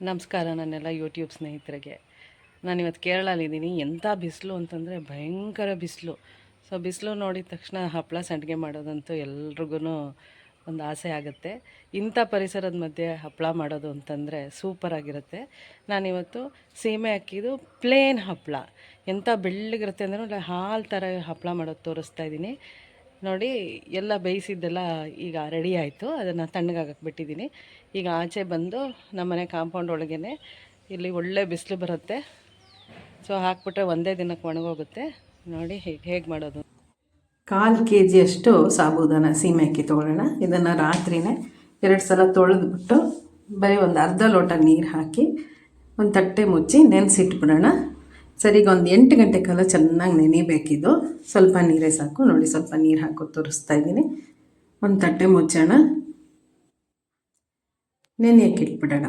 ನಮಸ್ಕಾರ ನನ್ನೆಲ್ಲ ಯೂಟ್ಯೂಬ್ ಸ್ನೇಹಿತರಿಗೆ. ನಾನಿವತ್ತು ಕೇರಳಲ್ಲಿದ್ದೀನಿ ಎಂಥ ಬಿಸಿಲು ಅಂತಂದರೆ ಭಯಂಕರ ಬಿಸಿಲು. ಸೊ ಬಿಸಿಲು ನೋಡಿದ ತಕ್ಷಣ ಹಪ್ಪಳ ಸಂಡಿಗೆ ಮಾಡೋದಂತೂ ಎಲ್ರಿಗೂ ಒಂದು ಆಸೆ ಆಗುತ್ತೆ. ಇಂಥ ಪರಿಸರದ ಮಧ್ಯೆ ಹಪ್ಪಳ ಮಾಡೋದು ಅಂತಂದರೆ ಸೂಪರಾಗಿರುತ್ತೆ ನಾನಿವತ್ತು ಸೀಮೆ ಅಕ್ಕಿದು ಪ್ಲೇನ್ ಹಪ್ಪಳ ಎಂಥ ಬೆಳ್ಳಗಿರುತ್ತೆ ಅಂದರೆ, ಹಾಲು ಥರ ಹಪ್ಪಳ ಮಾಡೋದು ತೋರಿಸ್ತಾ ಇದ್ದೀನಿ. ನೋಡಿ ಎಲ್ಲ ಬೇಯಿಸಿದ್ದೆಲ್ಲ ಈಗ ರೆಡಿ ಆಯಿತು. ಅದನ್ನು ತಣ್ಣಗಾಗಕ್ಕೆ ಬಿಟ್ಟಿದ್ದೀನಿ. ಈಗ ಆಚೆ ಬಂದು ನಮ್ಮನೆ ಕಾಂಪೌಂಡ್ ಒಳಗೇ ಇಲ್ಲಿ ಒಳ್ಳೆ ಬಿಸಿಲು ಬರುತ್ತೆ. ಸೊ ಹಾಕ್ಬಿಟ್ರೆ ಒಂದೇ ದಿನಕ್ಕೆ ಒಣಗೋಗುತ್ತೆ. ನೋಡಿ ಹೇಗೆ ಹೇಗೆ ಮಾಡೋದು? ಕಾಲು ಕೆ ಜಿಯಷ್ಟು ಸಾಬೂದಾನ ಸೀಮೆ ಅಕ್ಕಿ ತೊಗೊಳ್ಳೋಣ. ಇದನ್ನು ರಾತ್ರಿನೇ ಎರಡು ಸಲ ತೊಳೆದ್ಬಿಟ್ಟು ಬರೀ ಒಂದು ಅರ್ಧ ಲೋಟ ನೀರು ಹಾಕಿ ಒಂದು ತಟ್ಟೆ ಮುಚ್ಚಿ ನೆನೆಸಿಟ್ಬಿಡೋಣ. ಸರಿಗೆ ಒಂದು ಎಂಟು ಗಂಟೆ ಕಾಲ ಚೆನ್ನಾಗಿ ನೆನೆಯಬೇಕಿದು ಸ್ವಲ್ಪ ನೀರೇ ಸಾಕು. ನೋಡಿ, ಸ್ವಲ್ಪ ನೀರು ಹಾಕಿ ತೋರಿಸ್ತಾ ಇದ್ದೀನಿ. ಒಂದು ತಟ್ಟೆ ಮುಚ್ಚೋಣ. ನೆನೆಯಕ್ಕೆ ಇಟ್ಬಿಡೋಣ.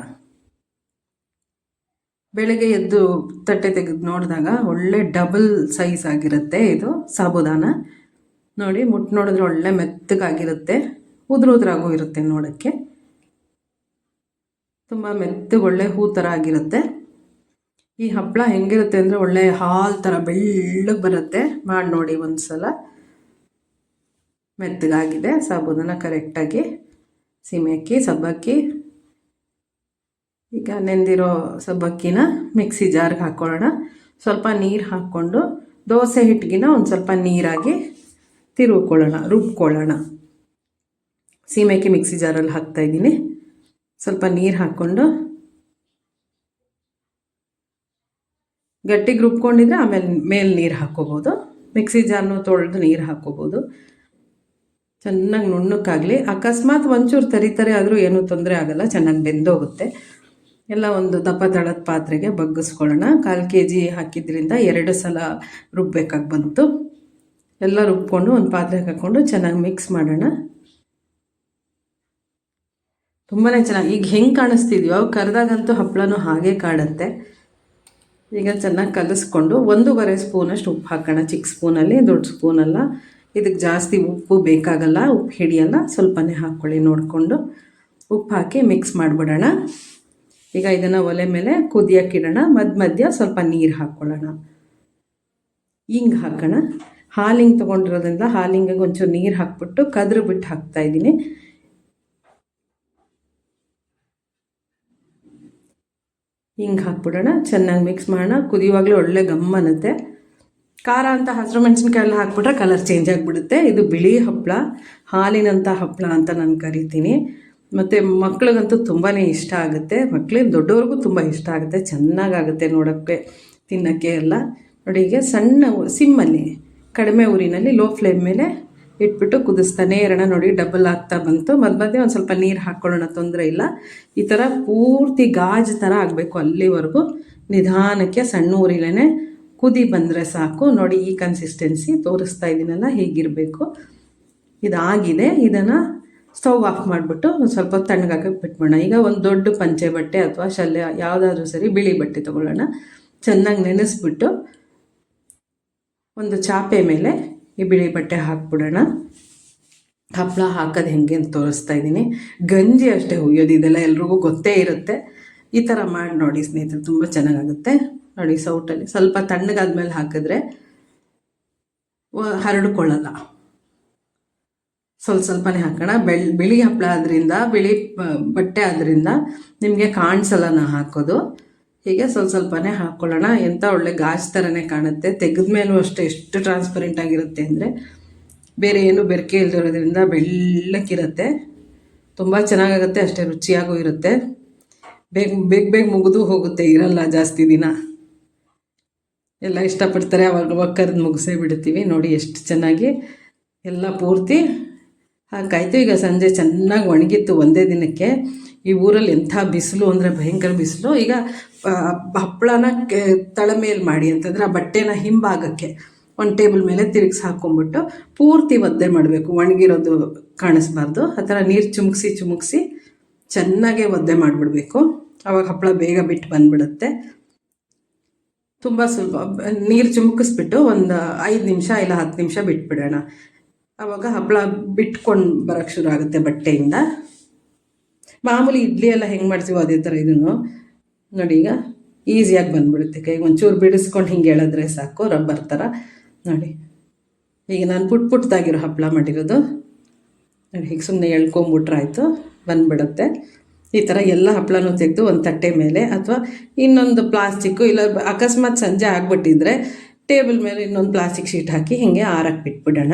ಬೆಳಗ್ಗೆ ಎದ್ದು ತಟ್ಟೆ ತೆಗೆದು ನೋಡಿದಾಗ ಒಳ್ಳೆ ಡಬಲ್ ಸೈಜ್ ಆಗಿರುತ್ತೆ ಇದು ಸಾಬುದಾನ. ನೋಡಿ ಮುಟ್ಟು ನೋಡಿದ್ರೆ ಒಳ್ಳೆ ಮೆತ್ತಗಾಗಿರುತ್ತೆ. ಉದುರು ಉದುರಾಗೂ ಇರುತ್ತೆ ನೋಡೋಕ್ಕೆ. ತುಂಬ ಮೆತ್ತಗೊಳ್ಳೆ ಹೂ ಥರ ಆಗಿರುತ್ತೆ. ಈ ಹಪ್ಪಳ ಹೆಂಗಿರುತ್ತೆ ಅಂದರೆ ಒಳ್ಳೆ ಹಾಲು ಥರ ಬೆಳ್ಳಗೆ ಬರುತ್ತೆ. ಮಾಡಿ ನೋಡಿ ಒಂದು ಸಲ ಮೆತ್ತಗಾಗಿದೆ ಸಾಬೂದನ್ನ ಕರೆಕ್ಟಾಗಿ ಸೀಮೆ ಅಕ್ಕಿ ಸಬ್ಬಕ್ಕಿ ಈಗ ನೆಂದಿರೋ ಸಬ್ಬಕ್ಕಿನ ಮಿಕ್ಸಿ ಜಾರ್ಗೆ ಹಾಕ್ಕೊಳ್ಳೋಣ ಸ್ವಲ್ಪ ನೀರು ಹಾಕ್ಕೊಂಡು ದೋಸೆ ಹಿಟ್ಟಿಗಿನ ಒಂದು ಸ್ವಲ್ಪ ನೀರಾಗಿ ತಿರುವ್ಕೊಳ್ಳೋಣ, ರುಬ್ಕೊಳ್ಳೋಣ. ಸೀಮೆಕ್ಕಿ ಮಿಕ್ಸಿ ಜಾರಲ್ಲಿ ಹಾಕ್ತಾಯಿದ್ದೀನಿ ಸ್ವಲ್ಪ ನೀರು ಹಾಕ್ಕೊಂಡು ಗಟ್ಟಿಗೆ ರುಬ್ಕೊಂಡಿದ್ರೆ ಆಮೇಲೆ ಮೇಲೆ ನೀರು ಹಾಕ್ಕೋಬೋದು. ಮಿಕ್ಸಿ ಜಾರ್ನು ತೊಳೆದು ನೀರು ಹಾಕ್ಕೋಬೋದು. ಚೆನ್ನಾಗಿ ನುಣ್ಣಕ್ಕಾಗಲಿ. ಅಕಸ್ಮಾತ್ ಒಂಚೂರು ತರಿತಾರೆ ಆದರೂ ಏನೂ ತೊಂದರೆ ಆಗಲ್ಲ, ಚೆನ್ನಾಗಿ ಬೆಂದೋಗುತ್ತೆ. ಎಲ್ಲ ಒಂದು ದಪ್ಪ ತಳದ ಪಾತ್ರೆಗೆ ಬಗ್ಗಿಸ್ಕೊಳ್ಳೋಣ. ಕಾಲು ಕೆ ಜಿ ಹಾಕಿದ್ರಿಂದ ಎರಡು ಸಲ ರುಬ್ಬೇಕಾಗಿ ಬಂತು. ಎಲ್ಲ ರುಬ್ಕೊಂಡು ಒಂದು ಪಾತ್ರೆಗೆ ಹಾಕ್ಕೊಂಡು ಚೆನ್ನಾಗಿ ಮಿಕ್ಸ್ ಮಾಡೋಣ. ತುಂಬಾ ಚೆನ್ನಾಗಿ ಈಗ ಹೆಂಗೆ ಕಾಣಿಸ್ತಿದ್ಯೋ, ಕರೆದಾಗಂತೂ ಹಪ್ಪಳನೂ ಹಾಗೆ ಕಾಡುತ್ತೆ ಈಗ ಚೆನ್ನಾಗಿ ಕಲಿಸ್ಕೊಂಡು ಒಂದೂವರೆ ಸ್ಪೂನಷ್ಟು ಉಪ್ಪು ಹಾಕೋಣ. ಚಿಕ್ಕ ಸ್ಪೂನಲ್ಲಿ ದೊಡ್ಡ ಸ್ಪೂನಲ್ಲ ಇದಕ್ಕೆ ಜಾಸ್ತಿ ಉಪ್ಪು ಬೇಕಾಗಲ್ಲ, ಉಪ್ಪು ಹಿಡಿಯಲ್ಲ, ಸ್ವಲ್ಪನೇ ಹಾಕ್ಕೊಳ್ಳಿ ನೋಡಿಕೊಂಡು. ಉಪ್ಪು ಹಾಕಿ ಮಿಕ್ಸ್ ಮಾಡಿಬಿಡೋಣ. ಈಗ ಇದನ್ನು ಒಲೆ ಮೇಲೆ ಕುದಿಯೋಕ್ಕಿಡೋಣ ಮಧ್ಯ ಮಧ್ಯ ಸ್ವಲ್ಪ ನೀರು ಹಾಕ್ಕೊಳ್ಳೋಣ. ಹಿಂಗೆ ಹಾಕೋಣ. ಹಾಲಿಂಗ್ ತೊಗೊಂಡಿರೋದ್ರಿಂದ ಹಾಲಿಂಗಿಗೆ ಒಂಚೂರು ನೀರು ಹಾಕ್ಬಿಟ್ಟು ಕದ್ರು ಬಿಟ್ಟು ಹಾಕ್ತಾಯಿದ್ದೀನಿ ಹಿಂಗೆ ಹಾಕ್ಬಿಡೋಣ, ಚೆನ್ನಾಗಿ ಮಿಕ್ಸ್ ಮಾಡೋಣ. ಕುದಿಯುವಾಗಲೇ ಒಳ್ಳೆ ಗಮ್ ಅನ್ನತ್ತೆ. ಖಾರ ಅಂತ ಹಸಿರು ಮೆಣಸಿನ್ಕಾಯಿ ಎಲ್ಲ ಹಾಕ್ಬಿಟ್ರೆ ಕಲರ್ ಚೇಂಜ್ ಆಗಿಬಿಡುತ್ತೆ. ಇದು ಬಿಳಿ ಹಪ್ಪಳ ಹಾಲಿನಂಥ ಹಪ್ಪಳ ಅಂತ ನಾನು ಕರಿತೀನಿ. ಮತ್ತು ಮಕ್ಳಿಗಂತೂ ತುಂಬಾ ಇಷ್ಟ ಆಗುತ್ತೆ. ಮಕ್ಳಿಗೆ ದೊಡ್ಡವ್ರಿಗೂ ತುಂಬ ಇಷ್ಟ ಆಗುತ್ತೆ. ಚೆನ್ನಾಗಾಗುತ್ತೆ ನೋಡೋಕ್ಕೆ, ತಿನ್ನೋಕ್ಕೆ ಎಲ್ಲ. ನೋಡಿ ಈಗ ಸಣ್ಣ ಸಿಮ್ಮಲ್ಲಿ, ಕಡಿಮೆ ಊರಿನಲ್ಲಿ ಲೋ ಫ್ಲೇಮ್ ಮೇಲೆ ಇಟ್ಬಿಟ್ಟು ಕುದಿಸ್ತಾನೆ ಇರೋಣ ನೋಡಿ ಡಬಲ್ ಆಗ್ತಾ ಬಂತು. ಮಧ್ಯ ಮಧ್ಯೆ ಒಂದು ಸ್ವಲ್ಪ ನೀರು ಹಾಕ್ಕೊಳ್ಳೋಣ ತೊಂದರೆ ಇಲ್ಲ. ಈ ಥರ ಪೂರ್ತಿ ಗಾಜು ಥರ ಆಗಬೇಕು ಅಲ್ಲಿವರೆಗೂ. ನಿಧಾನಕ್ಕೆ ಸಣ್ಣ ಊರಿಲೇ ಕುದಿ ಬಂದರೆ ಸಾಕು. ನೋಡಿ ಈ ಕನ್ಸಿಸ್ಟೆನ್ಸಿ ತೋರಿಸ್ತಾ ಇದ್ದೀನಲ್ಲ ಹೀಗಿರಬೇಕು. ಇದಾಗಿದೆ. ಇದನ್ನು ಸ್ಟವ್ ಆಫ್ ಮಾಡಿಬಿಟ್ಟು ಒಂದು ಸ್ವಲ್ಪ ತಣ್ಣಗಾಕಕ್ಕೆ ಬಿಟ್ಬಿಡೋಣ. ಈಗ ಒಂದು ದೊಡ್ಡ ಪಂಚೆ ಬಟ್ಟೆ ಅಥವಾ ಶಲ್ಯ ಯಾವುದಾದ್ರೂ ಸರಿ ಬಿಳಿ ಬಟ್ಟೆ ತೊಗೊಳ್ಳೋಣ. ಚೆನ್ನಾಗಿ ನೆನೆಸ್ಬಿಟ್ಟು ಒಂದು ಚಾಪೆ ಮೇಲೆ ಈ ಬಿಳಿ ಬಟ್ಟೆ ಹಾಕ್ಬಿಡೋಣ. ಹಪ್ಪಳ ಹಾಕೋದು ಹೆಂಗೆ ಅಂತ ತೋರಿಸ್ತಾ ಇದ್ದೀನಿ. ಗಂಜಿ ಅಷ್ಟೇ ಹುಯ್ಯೋದು, ಇದೆಲ್ಲ ಎಲ್ರಿಗೂ ಗೊತ್ತೇ ಇರುತ್ತೆ. ಈ ಥರ ಮಾಡಿ ನೋಡಿ ಸ್ನೇಹಿತರೆ, ತುಂಬ ಚೆನ್ನಾಗಾಗುತ್ತೆ. ನೋಡಿ ಸೌಟಲ್ಲಿ ಸ್ವಲ್ಪ ತಣ್ಣಗಾದ್ಮೇಲೆ ಹಾಕಿದ್ರೆ ಹರಡ್ಕೊಳ್ಳಲ್ಲ. ಸ್ವಲ್ಪ ಸ್ವಲ್ಪನೇ ಹಾಕೋಣ. ಬೆಳ್, ಬಿಳಿ ಹಪ್ಪಳ ಆದ್ರಿಂದ, ಬಿಳಿ ಬಟ್ಟೆ ಆದ್ರಿಂದ ನಿಮಗೆ ಕಾಣಿಸಲ್ಲ ನಾ ಹಾಕೋದು. ಹೀಗೆ ಸ್ವಲ್ಪ ಸ್ವಲ್ಪನೇ ಹಾಕ್ಕೊಳ್ಳೋಣ ಎಂಥ ಒಳ್ಳೆ ಗಾಜ್ ಥರನೇ ಕಾಣುತ್ತೆ. ತೆಗೆದ ಮೇಲೂ ಅಷ್ಟೇ ಎಷ್ಟು ಟ್ರಾನ್ಸ್ಪರೆಂಟ್ ಆಗಿರುತ್ತೆ ಅಂದರೆ ಬೇರೆ ಏನು ಬೆರಕೆ ಇಲ್ದಿರೋದ್ರಿಂದ ಬೆಳ್ಳಕ್ಕಿರುತ್ತೆ. ತುಂಬ ಚೆನ್ನಾಗಾಗುತ್ತೆ, ಅಷ್ಟೇ ರುಚಿಯಾಗೂ ಇರುತ್ತೆ. ಬೇಗ ಬೇಗ ಬೇಗ ಮುಗಿದು ಹೋಗುತ್ತೆ, ಇರಲ್ಲ ಜಾಸ್ತಿ ದಿನ. ಎಲ್ಲ ಇಷ್ಟಪಡ್ತಾರೆ, ಅವಾಗ ಅವಾಗ ಮುಗಿಸೇ ಬಿಡ್ತೀವಿ. ನೋಡಿ ಎಷ್ಟು ಚೆನ್ನಾಗಿ ಎಲ್ಲ ಪೂರ್ತಿ ಹಾಗಾಯಿತು. ಈಗ ಸಂಜೆ ಚೆನ್ನಾಗಿ ಒಣಗಿತ್ತು ಒಂದೇ ದಿನಕ್ಕೆ. ಈ ಊರಲ್ಲಿ ಎಂಥ ಬಿಸಿಲು ಅಂದರೆ ಭಯಂಕರ ಬಿಸಿಲು. ಈಗ ಹಪ್ಪಳನ ಕೆ, ತಳ ಮೇಲೆ ಮಾಡಿ ಅಂತಂದರೆ ಆ ಬಟ್ಟೆನ ಹಿಂಭಾಗಕ್ಕೆ ಒಂದು ಟೇಬಲ್ ಮೇಲೆ ತಿರುಗಿಸಿ ಹಾಕ್ಕೊಂಬಿಟ್ಟು ಪೂರ್ತಿ ಒದ್ದೆ ಮಾಡಬೇಕು. ಒಣಗಿರೋದು ಕಾಣಿಸ್ಬಾರ್ದು. ಆ ಥರ ನೀರು ಚುಮುಕ್ಸಿ ಚುಮುಕ್ಸಿ ಚೆನ್ನಾಗೇ ಒದ್ದೆ ಮಾಡಿಬಿಡ್ಬೇಕು. ಆವಾಗ ಹಪ್ಪಳ ಬೇಗ ಬಿಟ್ಟು ಬಂದ್ಬಿಡುತ್ತೆ. ತುಂಬ ಸ್ವಲ್ಪ, ನೀರು ಚುಮುಕಿಸ್ಬಿಟ್ಟು ಒಂದು ಐದು ನಿಮಿಷ ಇಲ್ಲ ಹತ್ತು ನಿಮಿಷ ಬಿಟ್ಬಿಡೋಣ. ಆವಾಗ ಹಪ್ಪಳ ಬಿಟ್ಕೊಂಡು ಬರೋಕ್ಕೆ ಶುರು ಆಗುತ್ತೆ ಬಟ್ಟೆಯಿಂದ. ಮಾಮೂಲಿ ಇಡ್ಲಿ ಎಲ್ಲ ಹೆಂಗೆ ಮಾಡ್ತೀವೋ ಅದೇ ಥರ ಇದನ್ನು. ನೋಡಿ ಈಗ ಈಸಿಯಾಗಿ ಬಂದ್ಬಿಡುತ್ತೆ ಕೈಗೆ. ಒಂಚೂರು ಬಿಡಿಸ್ಕೊಂಡು ಹಿಂಗೆ ಹೇಳಿದ್ರೆ ಸಾಕು, ರಬ್ಬರ್ ಥರ ನೋಡಿ, ಈಗ ನಾನು ಪುಟ್ ಪುಟ್ಟದಾಗಿರೋ ಹಪ್ಪಳ ಮಾಡಿರೋದು. ನೋಡಿ ಹೀಗೆ ಸುಮ್ಮನೆ ಎಳ್ಕೊಂಬಿಟ್ರೆ ಆಯಿತು, ಬಂದ್ಬಿಡುತ್ತೆ. ಈ ಥರ ಎಲ್ಲ ಹಪ್ಪಳನೂ ತೆಗೆದು ಒಂದು ತಟ್ಟೆ ಮೇಲೆ ಅಥವಾ ಇನ್ನೊಂದು ಪ್ಲಾಸ್ಟಿಕ್ಕು ಇಲ್ಲ, ಅಕಸ್ಮಾತ್ ಸಂಜೆ ಆಗಿಬಿಟ್ಟಿದ್ರೆ ಟೇಬಲ್ ಮೇಲೆ ಇನ್ನೊಂದು ಪ್ಲಾಸ್ಟಿಕ್ ಶೀಟ್ ಹಾಕಿ ಹಿಂಗೆ ಆರಕ್ಕೆ ಬಿಟ್ಬಿಡೋಣ.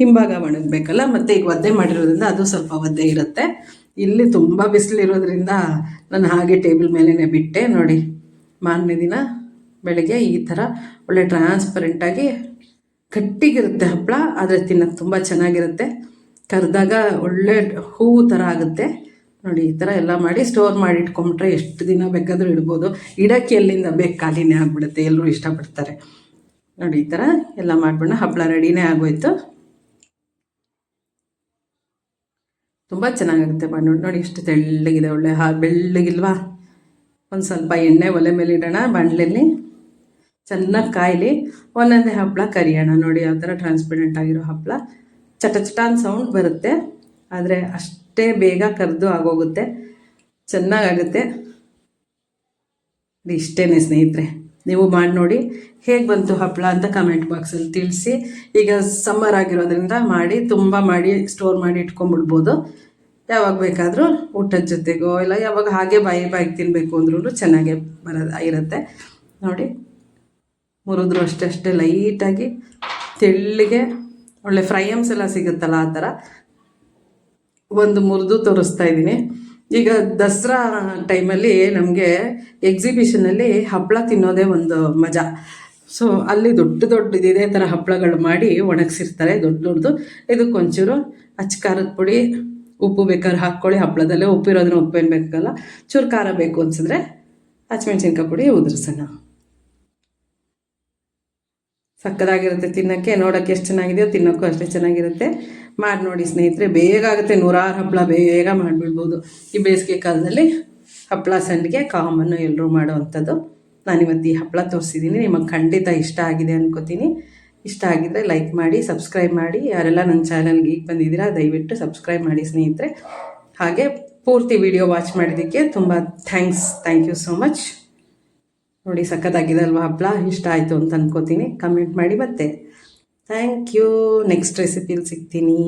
ಹಿಂಭಾಗ ಒಣಗಬೇಕಲ್ಲ, ಮತ್ತು ಈಗ ಒದ್ದೆ ಮಾಡಿರೋದ್ರಿಂದ ಅದು ಸ್ವಲ್ಪ ಒದ್ದೆ ಇರುತ್ತೆ. ಇಲ್ಲಿ ತುಂಬ ಬಿಸಿಲಿರೋದ್ರಿಂದ ನಾನು ಹಾಗೆ ಟೇಬಲ್ ಮೇಲೇ ಬಿಟ್ಟೆ. ನೋಡಿ, ಮಾರನೇ ದಿನ ಬೆಳಗ್ಗೆ ಈ ಥರ ಒಳ್ಳೆ ಟ್ರಾನ್ಸ್ಪರೆಂಟಾಗಿ ಗಟ್ಟಿಗಿರುತ್ತೆ ಹಪ್ಪಳ ಆದರೆ ತಿನ್ನೋಕ್ಕೆ ತುಂಬ ಚೆನ್ನಾಗಿರುತ್ತೆ. ಕರೆದಾಗ ಒಳ್ಳೆ ಹೂವು ಥರ ಆಗುತ್ತೆ. ನೋಡಿ, ಈ ಥರ ಎಲ್ಲ ಮಾಡಿ ಸ್ಟೋರ್ ಮಾಡಿ ಇಟ್ಕೊಂಬಿಟ್ರೆ ಎಷ್ಟು ದಿನ ಬೇಕಾದರೂ ಇಡ್ಬೋದು. ಇಡೋಕ್ಕೆ ಎಲ್ಲಿಂದ ಬೇಕು? ಖಾಲಿನೇ ಆಗಿಬಿಡುತ್ತೆ. ಎಲ್ಲರೂ ಇಷ್ಟಪಡ್ತಾರೆ. ನೋಡಿ, ಈ ಥರ ಎಲ್ಲ ಮಾಡಿಬಿಡೋಣ. ಹಪ್ಪಳ ರೆಡಿನೇ ಆಗೋಯ್ತು. ತುಂಬ ಚೆನ್ನಾಗಿರುತ್ತೆ ಬಣ್ಣ ನೋಡಿ ಎಷ್ಟು ತೆಳ್ಳಗಿದೆ, ಒಳ್ಳೆ ಹಾ ಬೆಳ್ಳಗಿಲ್ವಾ? ಒಂದು ಸ್ವಲ್ಪ ಎಣ್ಣೆ ಒಲೆ ಮೇಲೆ ಇಡೋಣ ಬಾಣಲೆಯಲ್ಲಿ ಚೆನ್ನಾಗಿ ಕಾಯಲಿ. ಒಂದೊಂದೇ ಹಪ್ಪಳ ಕರಿಯೋಣ. ನೋಡಿ, ಯಾವ ಥರ ಟ್ರಾನ್ಸ್ಪರೆಂಟ್ ಆಗಿರೋ ಹಪ್ಪಳ ಚಟ ಚಟ ಸೌಂಡ್ ಬರುತ್ತೆ. ಆದರೆ ಅಷ್ಟೇ ಬೇಗ ಕರೆದು ಆಗೋಗುತ್ತೆ. ಚೆನ್ನಾಗಾಗುತ್ತೆ. ಇಷ್ಟೇ ಸ್ನೇಹಿತರೆ. ನೀವು ಮಾಡಿ ನೋಡಿ. ಹೇಗೆ ಬಂತು ಹಪ್ಪಳ ಅಂತ ಕಮೆಂಟ್ ಬಾಕ್ಸಲ್ಲಿ ತಿಳಿಸಿ. ಈಗ ಸಮ್ಮರ್ ಆಗಿರೋದ್ರಿಂದ ಮಾಡಿ, ತುಂಬ ಮಾಡಿ ಸ್ಟೋರ್ ಮಾಡಿ ಇಟ್ಕೊಂಡ್ಬಿಡ್ಬೋದು. ಯಾವಾಗ ಬೇಕಾದರೂ ಊಟದ ಜೊತೆಗೋ, ಇಲ್ಲ ಯಾವಾಗ ಹಾಗೆ ಬಾಯಿ ಬಾಯಿಗೆ ತಿನ್ನಬೇಕು ಅಂದ್ರೂ ಚೆನ್ನಾಗೇ ಬರೋದು ಇರುತ್ತೆ. ನೋಡಿ, ಮುರಿದ್ರು ಅಷ್ಟೇ ಅಷ್ಟೇ ಲೈಟಾಗಿ ತೆಳ್ಳಿಗೆ ಒಳ್ಳೆ ಫ್ರೈಯಮ್ಸ್ ಎಲ್ಲ ಸಿಗುತ್ತಲ್ಲ ಆ ಥರ ಒಂದು ಮುರಿದು ತೋರಿಸ್ತಾ ಇದ್ದೀನಿ. ಈಗ ದಸರಾ ಟೈಮಲ್ಲಿ ನಮಗೆ ಎಕ್ಸಿಬಿಷನಲ್ಲಿ ಹಪ್ಪಳ ತಿನ್ನೋದೇ ಒಂದು ಮಜಾ. ಸೊ ಅಲ್ಲಿ ದೊಡ್ಡ ದೊಡ್ಡ ಇದೇ ಥರ ಹಪ್ಪಳಗಳು ಮಾಡಿ ಒಣಗಿಸಿರ್ತಾರೆ ದೊಡ್ಡ ದೊಡ್ಡದು. ಇದಕ್ಕೆ ಅಚ್ಚ ಖಾರದ ಪುಡಿ, ಉಪ್ಪು ಬೇಕಾದ್ರೆ ಹಾಕ್ಕೊಳ್ಳಿ ಹಪ್ಪಳದಲ್ಲೇ ಉಪ್ಪಿರೋದನ್ನ ಉಪ್ಪೇನು ಬೇಕಲ್ಲ ಚೂರು ಖಾರ ಬೇಕು ಅನ್ಸಿದ್ರೆ ಹಸಿಮೆಣ್ಸಿನ್ಕಾಯಿ ಪುಡಿ ಉದುರಿಸೋಣ. ಸಕ್ಕದಾಗಿರುತ್ತೆ, ತಿನ್ನೋಕ್ಕೆ ನೋಡೋಕ್ಕೆ ಎಷ್ಟು ಚೆನ್ನಾಗಿದೆಯೋ ತಿನ್ನೋಕ್ಕೂ ಅಷ್ಟೇ ಚೆನ್ನಾಗಿರುತ್ತೆ. ಮಾಡಿ ನೋಡಿ ಸ್ನೇಹಿತರೆ, ಬೇಗ ಆಗುತ್ತೆ, ನೂರಾರು ಹಪ್ಪಳ ಬೇಗ ಮಾಡಿಬಿಡ್ಬೋದು. ಈ ಬೇಸಿಗೆ ಕಾಲದಲ್ಲಿ ಹಪ್ಪಳ ಸಂಡಿಗೆ, ಕಾಮನ್ನು ಎಲ್ಲರೂ ಮಾಡುವಂಥದ್ದು. ನಾನಿವತ್ತು ಈ ಹಪ್ಪಳ ತೋರಿಸಿದ್ದೀನಿ, ನಿಮಗೆ ಖಂಡಿತ ಇಷ್ಟ ಆಗಿದೆ ಅನ್ಕೋತೀನಿ. ಇಷ್ಟ ಆಗಿದ್ರೆ ಲೈಕ್ ಮಾಡಿ, ಸಬ್ಸ್ಕ್ರೈಬ್ ಮಾಡಿ. ಯಾರೆಲ್ಲ ನನ್ನ ಚಾನಲ್ಗೆ ಈಗ ಬಂದಿದ್ದೀರಾ, ದಯವಿಟ್ಟು ಸಬ್ಸ್ಕ್ರೈಬ್ ಮಾಡಿ ಸ್ನೇಹಿತರೆ. ಹಾಗೆ ಪೂರ್ತಿ ವಿಡಿಯೋ ವಾಚ್ ಮಾಡಿದ್ದಕ್ಕೆ ತುಂಬ thanks. Thank you so much. ನೋಡಿ ಸಖತ್ತಾಗಿದೆ ಅಲ್ವಾ ಹಪ್ಪಳ? ಇಷ್ಟ ಆಯಿತು ಅಂತ ಅನ್ಕೋತೀನಿ. ಕಮೆಂಟ್ ಮಾಡಿ ಮತ್ತೆ. ಥ್ಯಾಂಕ್ ಯು ನೆಕ್ಸ್ಟ್ ರೆಸಿಪಿಲಿ ಸಿಗ್ತೀನಿ.